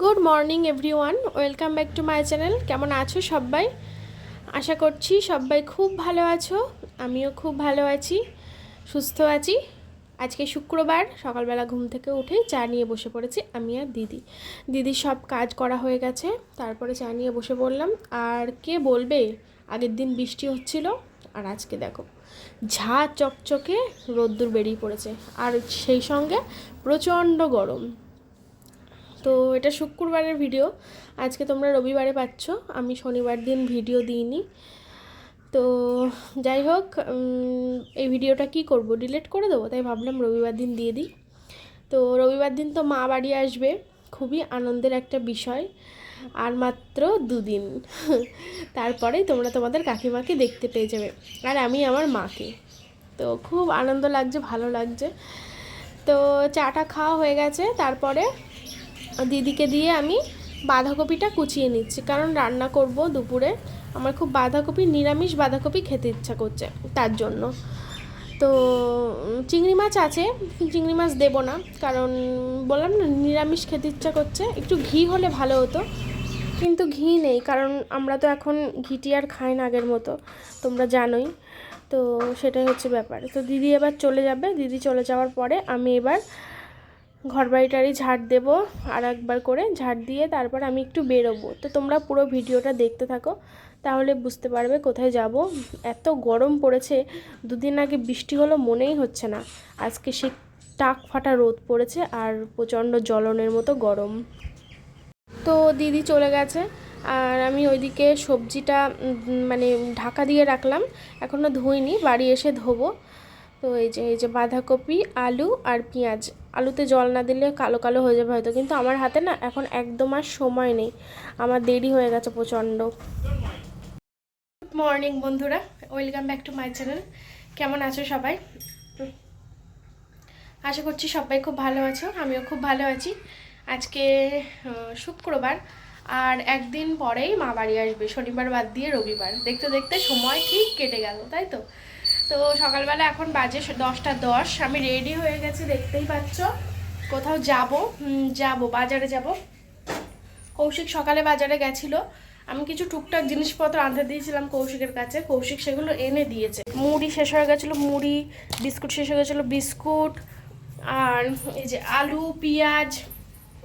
Good morning everyone welcome back to my channel কেমন আছো সবাই? আশা করছি সবাই খুব ভালো আছো। আমিও খুব ভালো আছি, সুস্থ আছি। আজকে শুক্রবার, সকালবেলা ঘুম থেকে উঠে চা নিয়ে বসে পড়েছি আমি আর দিদি। দিদির সব কাজ করা হয়ে গেছে, তারপরে চা নিয়ে বসে পড়লাম। আর কে বলবে, আগের দিন বৃষ্টি হচ্ছিল, আর আজকে দেখো, ঝা চকচকে রোদ্দুর বেরিয়ে পড়েছে। আর সেই সঙ্গে প্রচণ্ড গরম। তো এটা শুক্রবারের ভিডিও আজকে তোমরা রবিবারে পাচ্ছ। আমি শনিবার দিন ভিডিও দিইনি। তো যাই হোক এই ভিডিওটা কি করব? ডিলিট করে দেবো? তাই ভাবলাম রবিবার দিন দিয়ে দিই। তো রবিবার দিন তো মা বাড়ি আসবে। খুবই আনন্দের একটা বিষয়। আর মাত্র দুদিন। তারপরেই তোমরা তোমাদের কাকিমাকে দেখতে পেয়ে যাবে। আর আমি আমার মাকে। তো খুব আনন্দ লাগছে, ভালো লাগছে। তো চাটা খাওয়া হয়ে গেছে। তারপরে দিদিকে দিয়ে আমি বাঁধাকপিটা কুচিয়ে নিচ্ছি। কারণ রান্না করব দুপুরে। আমার খুব বাঁধাকপি, নিরামিষ বাঁধাকপি খেতে ইচ্ছা করছে তার জন্য। তো চিংড়ি মাছ আছে, চিংড়ি মাছ দেবো না। কারণ বললাম না, নিরামিষ খেতে ইচ্ছা করছে। একটু ঘি হলে ভালো হতো। কিন্তু ঘি নেই, কারণ আমরা তো এখন ঘিটি আর খাই না আগের মতো। তোমরা জানোই। তো, সেটাই হচ্ছে ব্যাপার। তো দিদি এবার চলে যাবে। দিদি চলে যাওয়ার পরে আমি এবার ঘর বাড়িটারি ঝাড় দেবো আর একবার করে ঝাড় দিয়ে তারপর আমি একটু বেরোবো। তো তোমরা পুরো ভিডিওটা দেখতে থাকো, তাহলে বুঝতে পারবে কোথায় যাব। এত গরম পড়েছে, দুদিন আগে বৃষ্টি হলো মনেই হচ্ছে না। আজকে সে টাক ফাটা রোদ পড়েছে আর প্রচণ্ড জ্বলনের মতো গরম। তো দিদি চলে গেছে আর আমি ওইদিকে সবজিটা মানে ঢাকা দিয়ে রাখলাম এখনও ধুইনি, বাড়ি এসে ধোবো। তো এই যে এই যে বাঁধাকপি, আলু আর পেঁয়াজ। আলুতে জল না দিলে কালো কালো হয়ে যাবে হয়তো। কিন্তু আমার হাতে না এখন একদম আর সময় নেই। আমার দেরি হয়ে গেছে প্রচণ্ড। গুড মর্নিং বন্ধুরা। Welcome back to my channel কেমন আছো সবাই? আশা করছি সবাই খুব ভালো আছো, আমিও খুব ভালো আছি। আজকে শুক্রবার, আর একদিন পরেই মা বাড়ি আসবে। শনিবার বাদ দিয়ে রবিবার। দেখতে দেখতে সময় ঠিক কেটে গেল, তাই তো? তো সকালবেলা এখন বাজে দশটা দশ। আমি রেডি হয়ে গেছি, দেখতেই পাচ্ছ। কোথাও যাব যাব, বাজারে যাব। কৌশিক সকালে বাজারে গেছিল। আমি কিছু টুকটাক জিনিসপত্র আনতে দিয়েছিলাম কৌশিকের কাছে। কৌশিক সেগুলো এনে দিয়েছে। মুড়ি শেষ হয়ে গেছিল, মুড়ি, বিস্কুট শেষ হয়ে গেছিল, বিস্কুট, আর এই যে আলু, পেঁয়াজ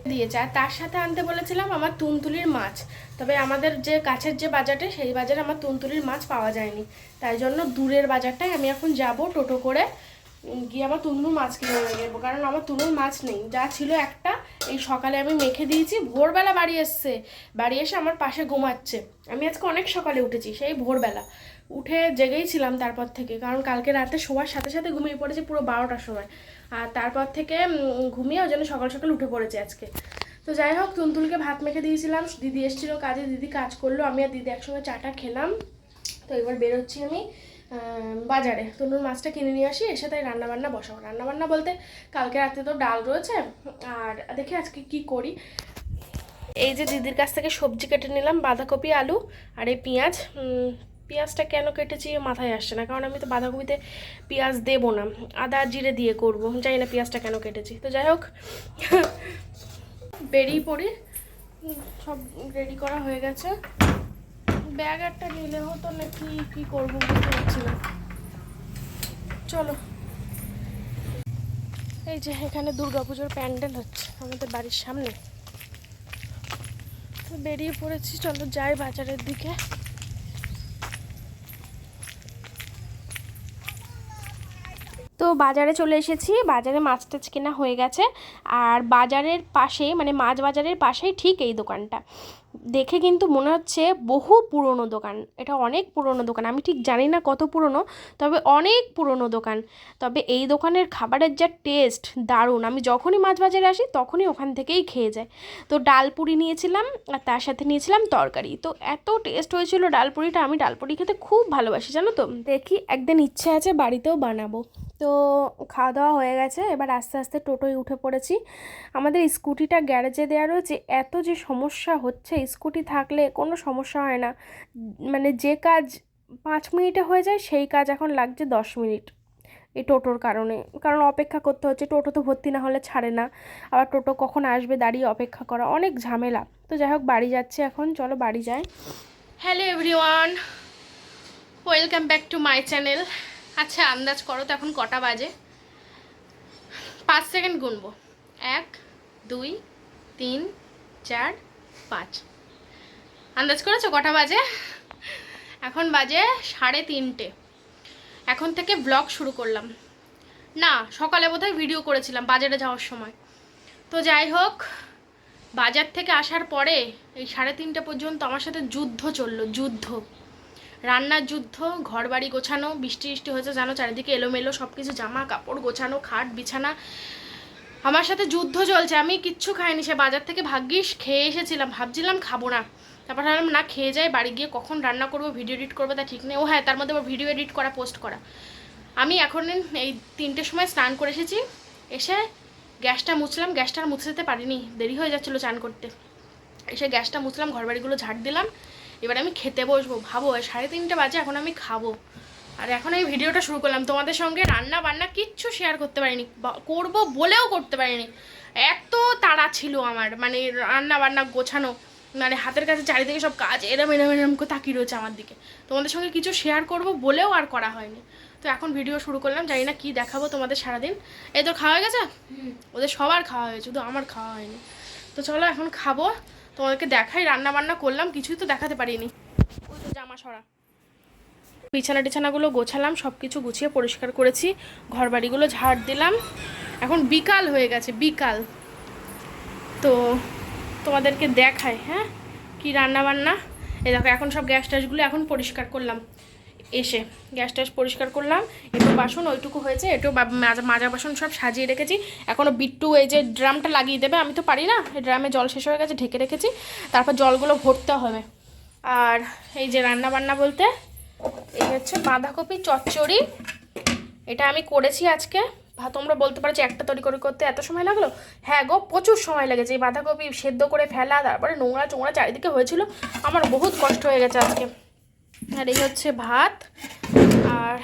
দিয়েছে আর তার সাথে আনতে বলেছিলাম আমার তুনতুলির মাছ। তবে আমাদের যে কাছের যে বাজারটা, সেই বাজারে আমার তুনতুলির মাছ পাওয়া যায়নি। তাই জন্য দূরের বাজারটায় আমি এখন যাব টোটো করে গিয়ে আমার তুনুর মাছ কিনে নিয়ে যাব কারণ আমার তুনুর মাছ নেই। যা ছিল একটা, এই সকালে আমি মেখে দিয়েছি। ভোরবেলা বাড়ি এসছে। বাড়ি এসে আমার পাশে ঘুমাচ্ছে। আমি আজকে অনেক সকালে উঠেছি, সেই ভোরবেলা। উঠে জেগেই ছিলাম তারপর থেকে। কারণ কালকে রাতে শোয়ার সাথে সাথে ঘুমিয়ে পড়েছে পুরো বারোটার সময়। আর তারপর থেকে ঘুমিয়ে ওই জন্য সকাল সকাল উঠে পড়েছে আজকে। তো যাই হোক তুলতুলকে ভাত মেখে দিয়েছিলাম। দিদি এসেছিল কাজে, দিদি কাজ করল। আমি আর দিদি একসঙ্গে চাটা খেলাম। তো এবার বেরোচ্ছি আমি বাজারে। তনুর মাছটা কিনে নিয়ে আসি, এসে তাই রান্নাবান্না বসাবো। রান্নাবান্না বলতে কালকে রাতে তো ডাল রয়েছে। আর দেখি আজকে কি করি। এই যে দিদির কাছ থেকে সবজি কেটে নিলাম, বাঁধাকপি, আলু আর এই পেঁয়াজ। পেঁয়াজটা কেন কেটেছি মাথায় আসছে না? কারণ আমি তো বাঁধাকপিতে পেঁয়াজ দেবো না। আদা, জিরে দিয়ে করব। জানি না পেঁয়াজটা কেন কেটেছি। তো যাই হোক, বেরিয়ে পড়ি। সব রেডি করা হয়ে গেছে। ব্যাগ একটা নিলে হতো না কি কি করব বুঝতে পারছি না। চলো। এই যে এখানে দুর্গাপুজোর প্যান্ডেল হচ্ছে আমাদের বাড়ির সামনে। বেরিয়ে পড়েছি। চলো যাই বাজারের দিকে। তো বাজারে চলে এসেছি। বাজারে মাছ টাছ কেনা হয়ে গেছে। আর বাজারের পাশে মানে মাছ বাজারের পাশেই ঠিক এই দোকানটা। দেখে কিন্তু মনে হচ্ছে বহু পুরনো দোকান। এটা অনেক পুরনো দোকান। আমি ঠিক জানি না কত পুরনো, তবে অনেক পুরনো দোকান। তবে এই দোকানের খাবারের যা টেস্ট, দারুণ। আমি যখনই মাছ বাজারে আসি, তখনই ওখান থেকেই খেয়ে যাই তো ডাল পুরি নিয়েছিলাম, আর তার সাথে নিয়েছিলাম তরকারি। তো এত টেস্ট হয়েছিল ডাল পুরিটা। আমি ডাল পুরি খেতে খুব ভালোবাসি, জানো তো? দেখি, একদিন ইচ্ছে আছে বাড়িতেও বানাবো। তো খাওয়া দাওয়া হয়ে গেছে। এবার আস্তে আস্তে টোটোয় উঠে পড়েছি। আমাদের স্কুটিটা গ্যারেজে দেওয়া রয়েছে। এত যে সমস্যা হচ্ছে, স্কুটি থাকলে কোনো সমস্যা হয় না। মানে যে কাজ পাঁচ মিনিটে হয়ে যায়, সেই কাজ এখন লাগছে দশ মিনিট এই টোটোর কারণে। কারণ অপেক্ষা করতে হচ্ছে, টোটো তো ভর্তি না হলে ছাড়ে না। আবার টোটো কখন আসবে, দাঁড়িয়ে অপেক্ষা করা অনেক ঝামেলা। তো যাই হোক, বাড়ি যাচ্ছে এখন। চলো বাড়ি যাই। Hello everyone welcome back to my channel আচ্ছা আন্দাজ করো তো এখন কটা বাজে? পাঁচ সেকেন্ড গুনবো। এক, দুই, তিন, চার, পাঁচ। আন্দাজ করেছ কটা বাজে? এখন বাজে সাড়ে তিনটে। এখন থেকে ব্লগ শুরু করলাম। না, সকালে বোধহয় ভিডিও করেছিলাম বাজারে যাওয়ার সময়। তো যাই হোক, বাজার থেকে আসার পরে এই সাড়ে তিনটে পর্যন্ত আমার সাথে যুদ্ধ চলল, যুদ্ধ। রান্নার যুদ্ধ ঘর বাড়ি গোছানো, বৃষ্টি বৃষ্টি হয়েছে জানো, চারিদিকে এলোমেলো সব কিছু জামা কাপড় গোছানো, খাট, বিছানা। আমার সাথে যুদ্ধ চলছে, আমি কিচ্ছু খাইনি, সে বাজার থেকে ভাগ্যিস খেয়ে এসেছিলাম, ভাবছিলাম খাব না। তারপর ভাবলাম, না, খেয়ে যাই, বাড়ি গিয়ে কখন রান্না করব, ভিডিও এডিট করব, তা ঠিক নেই। ও হ্যাঁ তার মধ্যে আবার ভিডিও এডিট করা, পোস্ট করা। আমি এখন এই তিনটের সময় স্নান করে এসেছি, এসে গ্যাসটা মুছলাম, গ্যাসটা আর মুছে যেতে পারিনি, দেরি হয়ে যাচ্ছিল চান করতে। এসে গ্যাসটা মুছলাম ঘর বাড়িগুলো ঝাড় দিলাম এবার আমি খেতে বসবো ভাবো সাড়ে তিনটে বাজে এখন আমি খাব। আর এখন এই ভিডিওটা শুরু করলাম। তোমাদের সঙ্গে রান্না বান্না কিচ্ছু শেয়ার করতে পারিনি বা- করব বলেও করতে পারিনি। এত তাড়া ছিল আমার মানে রান্না বান্না গোছানো মানে হাতের কাছে চারিদিকে সব কাজ এরম এরম এরম করে তাকিয়ে রয়েছে আমার দিকে। তোমাদের সঙ্গে কিছু শেয়ার করব বলেও আর করা হয়নি। তো এখন ভিডিও শুরু করলাম জানি না কী দেখাবো তোমাদের সারাদিন। এই তো খাওয়া হয়ে গেছে? ওদের সবার খাওয়া হয়েছে শুধু আমার খাওয়া হয়নি। তো চলো এখন খাব। তোমাদেরকে দেখাই রান্না বান্না করলাম, কিছুই তো দেখাতে পারিনি। ওই তো জামা সরা। বিছানা টিছানাগুলো গোছালাম সব কিছু গুছিয়ে পরিষ্কার করেছি ঘর বাড়িগুলো ঝাড় দিলাম। এখন বিকাল হয়ে গেছে, বিকাল। তো তোমাদেরকে দেখায় হ্যাঁ? কি রান্না বান্না এ দেখো, এখন সব গ্যাস ট্যাসগুলো এখন পরিষ্কার করলাম। এসে গ্যাস ট্যাস পরিষ্কার করলাম একটু বাসন ওইটুকু হয়েছে একটু মাজা বাসন সব সাজিয়ে রেখেছি। এখনও বিট্টু এই যে ড্রামটা লাগিয়ে দেবে, আমি তো পারি না, এই ড্রামে জল শেষ হয়ে গেছে, ঢেকে রেখেছি, তারপর জলগুলো ভরতে হবে। আর এই যে রান্না বান্না বলতে, এই হচ্ছে বাঁধাকপি চচ্চড়ি, এটা আমি করেছি আজকে। তোমরা বলতে পারো যে একটা তৈরি করে করতে এত সময় লাগল? হ্যাঁ গো, প্রচুর সময় লেগেছে, এই বাঁধাকপি সেদ্ধ করে ফেলা, তারপরে নোংরা চোংরা চারিদিকে হয়েছিল, আমার বহুত কষ্ট হয়ে গেছে আজকে। আর এই হচ্ছে ভাত, আর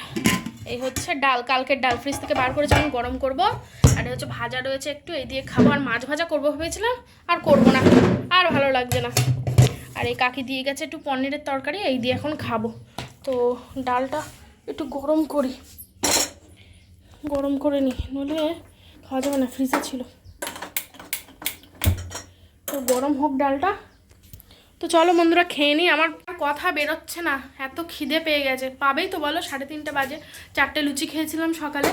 এই হচ্ছে ডাল। কালকের ডাল ফ্রিজ থেকে বার করেছি আমি গরম করব। আর এই হচ্ছে ভাজা রয়েছে একটু, এই দিয়ে খাব। আর মাছ ভাজা করব ভেবেছিলাম, আর করব না। আর ভালো লাগছে না। আর এই কাকি দিয়ে গেছে একটু পনিরের তরকারি, এই দিয়ে এখন খাব। তো ডালটা একটু গরম করি। গরম করে নি, নইলে খাওয়া যাবে না, ফ্রিজে ছিল। তো গরম হোক ডালটা। তো চলো বন্ধুরা খেয়ে নিই, আমার কথা বেরোচ্ছে না, এত খিদে পেয়ে গেছে। পাবেই তো বলো, সাড়ে তিনটে বাজে। চারটে লুচি খেয়েছিলাম সকালে,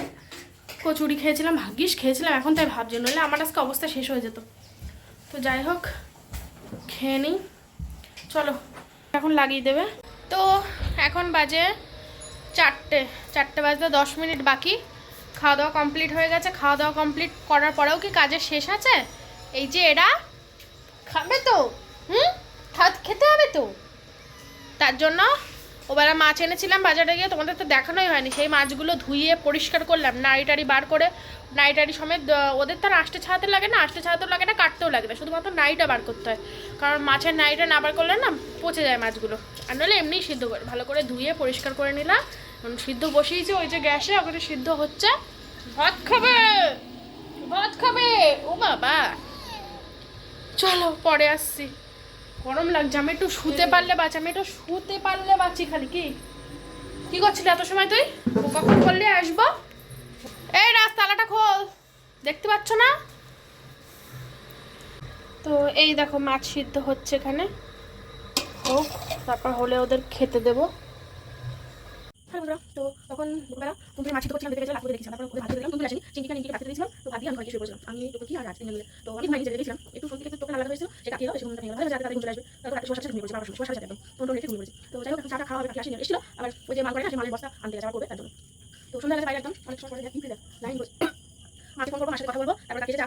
কচুরি খেয়েছিলাম, ভাগ্যিস খেয়েছিলাম, এখন তাই ভাবছি, নইলে আমার আজকে অবস্থা শেষ হয়ে যেত। তো যাই হোক, খেয়ে নিই। চলো, এখন লাগিয়ে দেবে। তো এখন বাজে চারটে চারটে বাজতে দশ মিনিট বাকি। খাওয়া দাওয়া কমপ্লিট হয়ে গেছে খাওয়া দাওয়া কমপ্লিট করার পরেও কি কাজের শেষ আছে? এই যে এরা, খাবে তো? হুম? খা- খেতে হবে তো? তার জন্য ওবেলা মাছ এনেছিলাম বাজারে গিয়ে, তোমাদের তো দেখানোই হয়নি। সেই মাছগুলো ধুইয়ে পরিষ্কার করলাম নাড়ি টাড়ি বার করে নাড়ি টাড়ি সমেত ওদের তো আষ্টে ছাড়াতে লাগে না আষ্টে ছাড়াতেও লাগে না, কাটতেও লাগে না শুধুমাত্র নাড়িটা বার করতে হয়। কারণ মাছের নাড়িটা না বার করলে না পচে যায় মাছগুলো। আর নাহলে এমনিই সিদ্ধ করে, ভালো করে ধুয়ে পরিষ্কার করে নিলাম। সিদ্ধ বসিয়েছি, ওই যে গ্যাসে, ওখানে সিদ্ধ হচ্ছে। ভাত খাবে! ভাত খাবে! ও বাবা! চলো, পরে আসছি। গরম লাগছে, আমি একটু শুতে পারলে বাঁচি, আমি একটু শুতে পারলে বাঁচি খালি, কি? কি করছিলি এত সময় তুই? কখন করলে, আসব? এই রাস্তালাটা খোল, দেখতে পাচ্ছ না? তো এই দেখো, মাছ সিদ্ধ হচ্ছে এখানে। ও তারপর হলে ওদের খেতে দেবো। হ্যাঁ বন্ধুরা, তো তখন দুপুরবেলা দেখেছিলাম, তারপর ওদের ভাত দিলাম ভাত দিয়েছিলাম তো ভাবি আমি ঘরে শুয়ে পড়ছিলাম। আমি তোকে কি আর রাত মিলে তো আমি ভাই নিজে গেছিলাম, একটু সত্যি একটু তোকে লাগা হয়েছিল, সে কাটিয়ে এসে ঘুমটা ভেঙে গেল যাতে আসবে। তারপর রাতে শোষা ঘুমিয়ে পড়েছি বাবার শোষা সাথে একদম। ফোন রেখে ঘুমিয়ে পড়েছি। তো যাই হোক চাটা খাওয়া হবে কাকি আসেনি এসেছিল। আবার ওই যে মাল করে না সে মালের বস্তা আনতে গেছে করবে, তার জন্য। তো সন্ধ্যা বাইরে একদম, অনেক সময় পরে দেখি, ফিরে লাইন বসে। মাকে ফোন করব মাসে কথা বলব, তারপর কাকি চা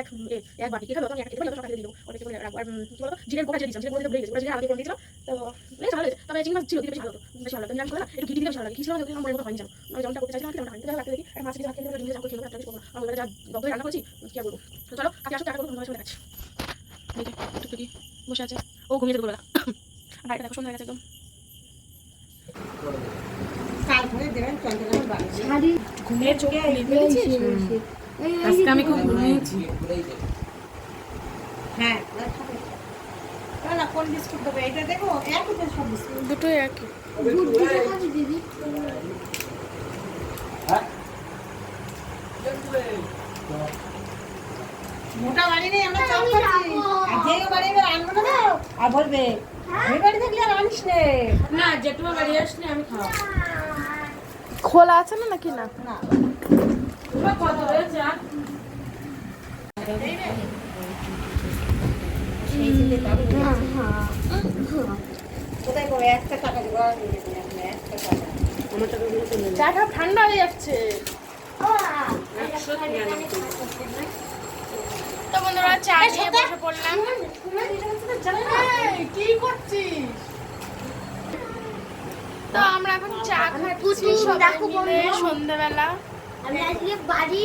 এক এক বাটি দিয়ে দিয়ে দিয়ে দিয়েছি জিরে আলাদা করে তো তবে চিংড়ি মাছ ছিল দিতে বেশি ভালো হতো বেশি ভালো হতো নিরামিষ করে না একটু ঘি দিলে বেশি ভালো লাগে ঘি ছিল না আমার মনে হয়নি জানো আমি যেমনটা করতে চাইছিলাম কিন্তু হয়নি তো রাখতে দেখি একটা মাছ দিয়ে ভাত ডিমে চাকু খেতে একটা কিছু করব না আমি যা দপ্তরে রান্না করেছি কি আর বলব? তো চলো কাকে আসো টাকা করব তোমার সঙ্গে দেখাচ্ছি টুকটুকি বসে আছে। ও ঘুমিয়ে যেতে বলবে বাইরে দেখো সন্ধ্যা হয়ে গেছে একদম। ঘুমিয়ে চোখ আজকে আমি খুব ঘুমিয়েছি। হ্যাঁ না না? কোন বিস্কুট দেবে এটা দেখো একই তো সব বিস্কুট। দুটোই একই। মোটা বাড়ি নেই আমরা চাপ খাচ্ছি। আর যে বাড়ি এবার আনব না দাও আর বলবে ওই বাড়ি থাকলে আর আনিস নে। না জেঠুমা বাড়ি আসলে আমি খাওয়া খোলা আছে না নাকি না? না। কত হয়েছে চাটা ঠান্ডা হয়ে যাচ্ছে। তো বন্ধুরা চা নিয়ে বসে পড়লাম। কি করছিস? তো আমরা এখন চা খাচ্ছি সবাই মিলে সন্ধ্যাবেলা। আমি আজকে বাড়ি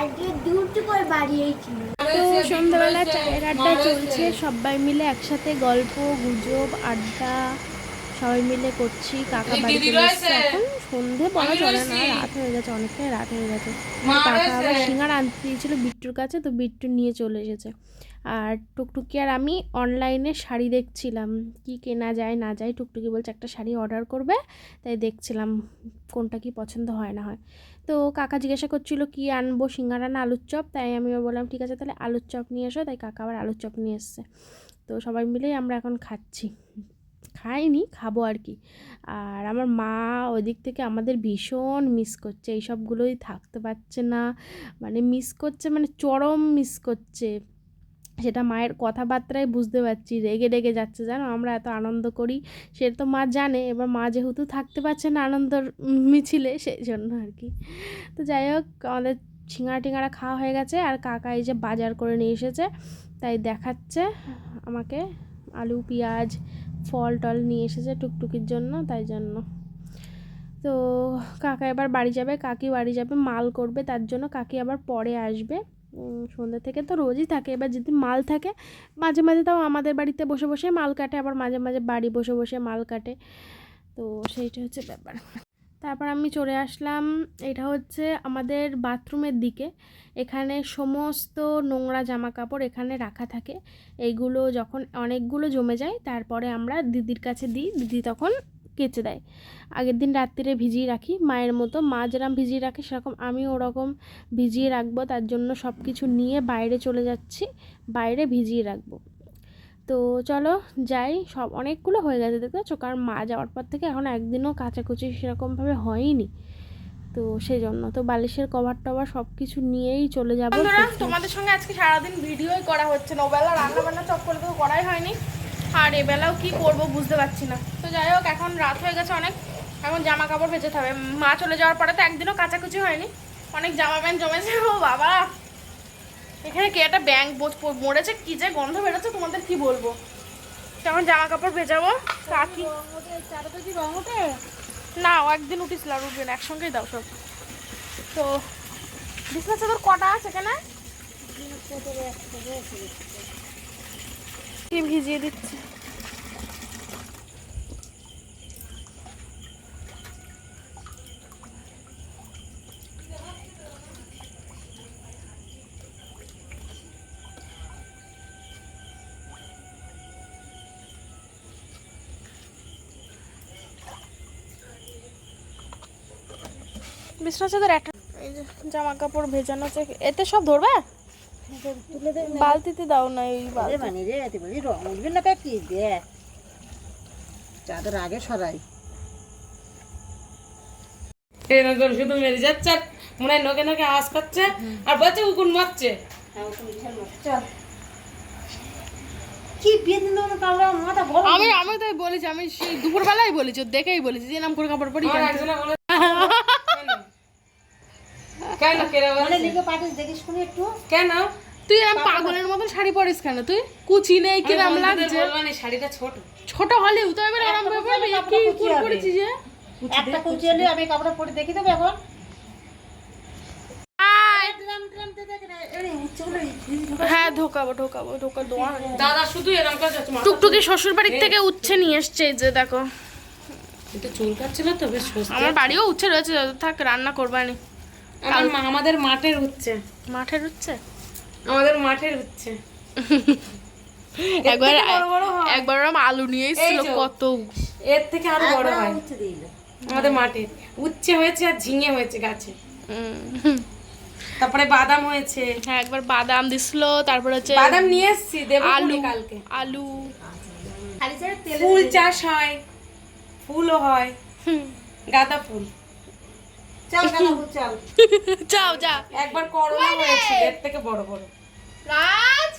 আজকে দুটো করে বাড়িয়েছি তো সন্ধ্যাবেলা চায়ের আড্ডা চলছে সবাই মিলে একসাথে গল্প গুজব আড্ডা সবাই মিলে করছি কাকা বাড়ি চলে এসছে। এখন সন্ধে বলা চলে না রাত হয়ে গেছে অনেকটাই রাত হয়ে গেছে। কাকা আবার সিঙ্গার আনতে দিয়েছিল বিট্টুর কাছে তো বিট্টু নিয়ে চলে এসেছে। আর টুকটুকি আর আমি অনলাইনে শাড়ি দেখছিলাম। কি কেনা যায়, না যায়, টুকটুকি বলছে একটা শাড়ি অর্ডার করবে, তাই দেখছিলাম কোনটা কি পছন্দ হয়, না হয়। তো কাকা জিজ্ঞাসা করছিল, কি আনব, সিঙ্গারা না আলুর চপ? তাই আমি বললাম, ঠিক আছে, তাহলে আলুর চপ নিয়ে এসো, তাই কাকা আবার আলুর চপ নিয়ে এসছে। তো সবাই মিলেই আমরা এখন খাচ্ছি। খাইনি, খাব আর কি। আর আমার মা ওদিক থেকে আমাদের ভীষণ মিস করছে এই সবগুলোই থাকতে পারছে না। মানে মিস করছে মানে চরম মিস করছে। সেটা মায়ের কথাবার্তায় বুঝতে পারছি, রেগে রেগে যাচ্ছে। জানো, আমরা এত আনন্দ করি সেটা তো মা জানে, এবার মা যেহেতু থাকতে পারছে না আনন্দর মিছিলে, সেই জন্য আর কি। তো যাই হোক, আমাদের ছিঙাড়া টিঙাড়া খাওয়া হয়ে গেছে, আর কাকা এই যে বাজার করে নিয়ে এসেছে, তাই দেখাচ্ছে আমাকে আলু, পেঁয়াজ, ফল টল নিয়ে এসেছে টুকটুকির জন্য, তাই জন্য। তো কাকা এবার বাড়ি যাবে, কাকি বাড়ি যাবে, মাল করবে, তার জন্য কাকি আবার পরে আসবে। সন্ধ্যা থেকে তো রোজই থাকে। এবার যদি মাল থাকে, মাঝে মাঝে তাও আমাদের বাড়িতে বসে বসে মাল কাটে, আবার মাঝে মাঝে বাড়ি বসে বসে মাল কাটে। তো সেইটা হচ্ছে ব্যাপার। তারপর আমি চলে আসলাম, এটা হচ্ছে আমাদের বাথরুমের দিকে। এখানে সমস্ত নোংরা জামা কাপড় এখানে রাখা থাকে। এইগুলো যখন অনেকগুলো জমে যায়, তারপরে আমরা দিদির কাছে দিই। দিদি তখন কেচে দেয়। আগের দিন রাত্রিরে ভিজিয়ে রাখি। মায়ের মতো মা যেরকম ভিজিয়ে রাখে, সেরকম আমি ওরকম ভিজিয়ে রাখব। তার জন্য সব কিছু নিয়ে বাইরে চলে যাচ্ছি। বাইরে ভিজিয়ে রাখব। তো চলো যাই। সব অনেকগুলো হয়ে গেছে, দেখতে পাচ্ছ? কারণ মা যাওয়ার পর থেকে এখন একদিনও কাচাকুচি সেরকমভাবে হয়নি। তো সেই জন্য তো বালিশের কভার টভার সব কিছু নিয়েই চলে যাব। তোমাদের সঙ্গে আজকে সারাদিন ভিডিওই করা হচ্ছে না। ওবেলা রান্না বান্না চপ করে করাই হয়নি। আর এবেলাও কি করব বুঝতে পারছি না। তো যাই হোক, এখন রাত হয়ে গেছে অনেক। এখন জামা কাপড় ভেজে হবে মা চলে যাওয়ার পরে তো একদিনও কাচাকুচি হয়নি। অনেক জামা প্যান্ট জমেছে। ও বাবা! এখানে কে একটা ব্যাংক মরেছে, কি যে গন্ধ বেরোচ্ছে, তোমাদের কি বলব? তখন জামা কাপড় ভেজাবো। কাকি না, ও একদিন উঠেছিল আর উঠবে না, একসঙ্গেই দাও সব। তো, বিছনা চাদর কটা আছে এখানে? কি ভিজিয়ে দিচ্ছে। বিছনা চাদর একটা জামা কাপড় ভেজানো এতে সব ধরবে? বালতিতে দাও না এই মানে রে তুই বলি রং উঠবে না কি চাদর আগে সরাই। এরকম শুধু মেরে যাচ্ছে মনে হয় নোকে নোকে আওয়াজ করছে আর বলছে উকুন মারছে। কি বড় আমি আমি তাই বলেছি আমি সেই দুপুরবেলায় বলেছি দেখেই বলেছি যে নাম করে কাপড় পরি কেন? কেন? কেন কেন তুই এরকম পাগলের মতন শাড়ি পরিস কেন? তুই কুচি নেই কিরম লাগছে? না, শাড়িটা ছোট। ছোট হলেও তো এবার আরাম করে পরবি কাপড় কি কুচি করে হবে। যে একটা কুচি এলে আমি কাপড়টা পরে দেখি দেবো এখন হ্যাঁ ঢোকাবো ঢোকাবো ঢোকা দোয়া। দাদা শুধু এরকম টুকটুকি শ্বশুর বাড়ির থেকে উচ্ছে নিয়ে এসছে যে দেখো। একটু চুল কাটছিল তো বেশ আমার বাড়িও উচ্ছে রয়েছে থাক রান্না করবানি। আমার মা- আমাদের মাঠের হচ্ছে মাঠের উচ্ছে? আমাদের মাঠের হচ্ছে। একবার। একবার আলু নিয়ে এসেছিল কত। এর থেকে আরও বড় হয়। আমাদের মাঠে। উচ্ছে হয়েছে আর ঝিঙে হয়েছে গাছে। তারপরে বাদাম হয়েছে। হ্যাঁ একবার বাদাম দিছিল তারপর হচ্ছে বাদাম নিয়ে এসছি দেবো আলু আলু কালকে। আলু। খালি ছেড়ে তেলে ফুল চাষ হয় ফুলও হয়। গাঁদা ফুল। চল গালাবো চল। যাও যা। একবার করলা হয়েছে এর থেকে বড় বড়। রাজ?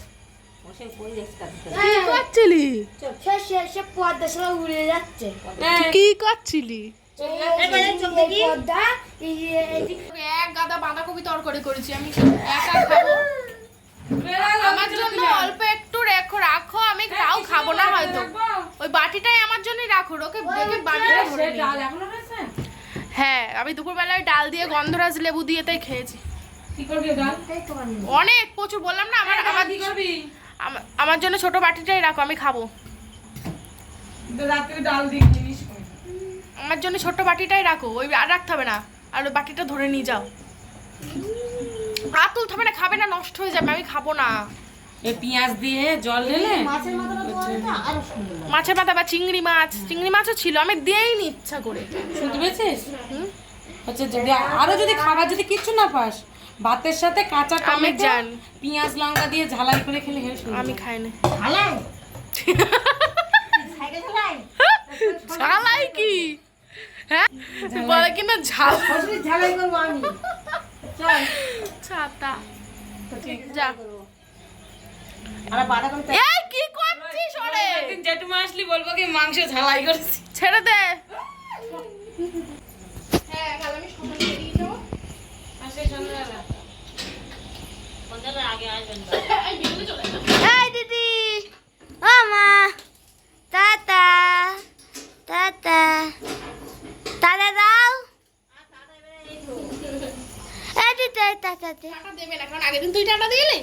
কি করছিলি? হ্যাঁ, এক গাদা বাঁধাকপি তরকারি করেছি আমি একা খাব। আমার জন্য অল্প একটু রেখো রাখো আমি তাও খাব না হয়তো। ওই বাটিটাই আমার জন্যই রাখো ওকে বাটিটা ভরে নিই। হ্যাঁ আমি দুপুরবেলায় ডাল দিয়ে গন্ধরাজ লেবু দিয়ে তাই খেয়েছি। ডাল অনেক প্রচুর বললাম না আমার আমার আমার- আমার জন্য ছোট বাটিটাই রাখো আমি খাব। ডাল আমার জন্য ছোট বাটিটাই রাখো ওই আর রাখতে হবে না। আর ওই বাটিটা ধরে নিয়ে যাও। আর তুলতে হবে না খাবে না নষ্ট হয়ে যাবে আমি খাব না। এ পেঁয়াজ দিয়ে জল ঢেলে? মাছের লাগে। মাছের মাথা বা চিংড়ি মাছ চিংড়ি মাছও ছিল আমি দিয়েইনি ইচ্ছা করে। শুনতে পেয়েছিস? হচ্ছে যদি আরও যদি খাবার যদি কিছু না পাস ভাতের সাথে কাঁচা আমি টমেটো জানি। পেঁয়াজ লঙ্কা দিয়ে ঝালাই করে খেলে হেল আমি খাই না। চালাই ঝালাই? কি? হ্যাঁ? বলে কিনা ঝাল? ঝালাই করব আমি। চল ছাতা যা। এই কি করছিস ওরে? জেঠুমা আসলি বলব কি মাংস ঝালাই করেছি। ছেড়ে দে। হ্যাঁ কাল আমি সকালে বেরিয়ে যাব। এই দিদি। ও মা। টাটা। টাটা। টাটা দাও। এই দিদি টাটা দে। দেবে না কারণ আগের দিন তুই টাকা দিলি।